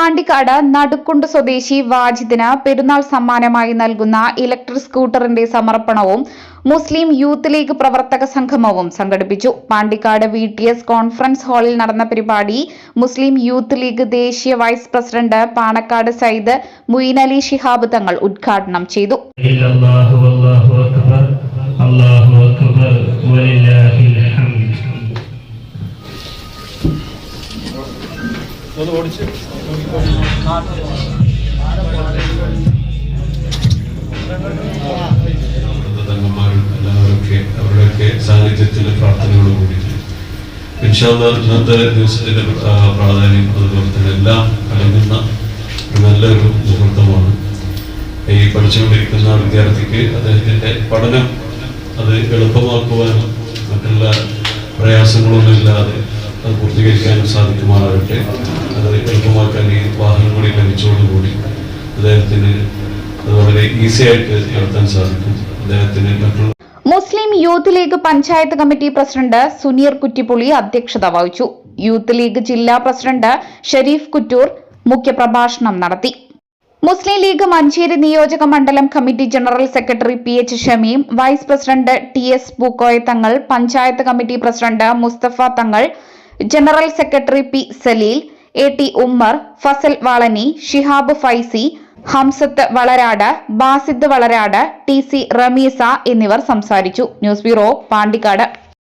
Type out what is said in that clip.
പാണ്ടിക്കാട് നടുക്കുണ്ട് സ്വദേശി വാജിദിന് പെരുന്നാൾ സമ്മാനമായി നൽകുന്ന ഇലക്ട്രിക് സ്കൂട്ടറിന്റെ സമർപ്പണവും മുസ്ലിം യൂത്ത് ലീഗ് പ്രവർത്തക സംഗമവും സംഘടിപ്പിച്ചു. പാണ്ടിക്കാട് വി കോൺഫറൻസ് ഹാളിൽ നടന്ന പരിപാടി മുസ്ലിം യൂത്ത് ലീഗ് ദേശീയ വൈസ് പ്രസിഡന്റ് പാണക്കാട് സയ്യിദ് മുയിൻ അലി ഷിഹാബ് തങ്ങൾ ഉദ്ഘാടനം ചെയ്തു. തങ്ങന്മാരും എല്ലാവരൊക്കെ അവരുടെയൊക്കെ സാന്നിധ്യത്തിലെ പ്രാർത്ഥനയോട് കൂടിയിട്ട് ഇന്നത്തെ ദിവസത്തിന്റെ പ്രാധാന്യം അതുപോലെ തന്നെ എല്ലാം അടങ്ങുന്ന ഒരു നല്ലൊരു മുഹൂർത്തമാണ്. ഈ പഠിച്ചുകൊണ്ടിരിക്കുന്ന വിദ്യാർത്ഥിക്ക് അദ്ദേഹത്തിന്റെ പഠനം അത് എളുപ്പമാക്കുവാനും മറ്റുള്ള പ്രയാസങ്ങളൊന്നും ഇല്ലാതെ അത് പൂർത്തീകരിക്കാനും സാധിക്കുമാറാകട്ടെ. ഈ വാഹനം കൂടി ലഭിച്ചതോടുകൂടി അദ്ദേഹത്തിന് വളരെ ഈസി ആയിട്ട് നടത്താൻ സാധിക്കും. അദ്ദേഹത്തിന് മറ്റുള്ള Muslim youth league panchayat committee president Suneer Kuttippuli അധ്യക്ഷത വഹിച്ചു. യൂത്ത് ലീഗ് ജില്ലാ പ്രസിഡന്റ് ഷെരീഫ് കുറ്റൂർ മുഖ്യപ്രഭാഷണം നടത്തി. മുസ്ലിം ലീഗ് മഞ്ചേരി നിയോജക മണ്ഡലം committee general secretary P H Shameem vice president T S Pookoya Thangal panchayat committee president Mustafa Thangal general secretary P Saleel A T Ummer Fasal Valani Shihab Faizy Hamzath Valarad Basid Valarad T C Ramees എന്നിവർ സംസാരിച്ചു. News bureau Pandikkad.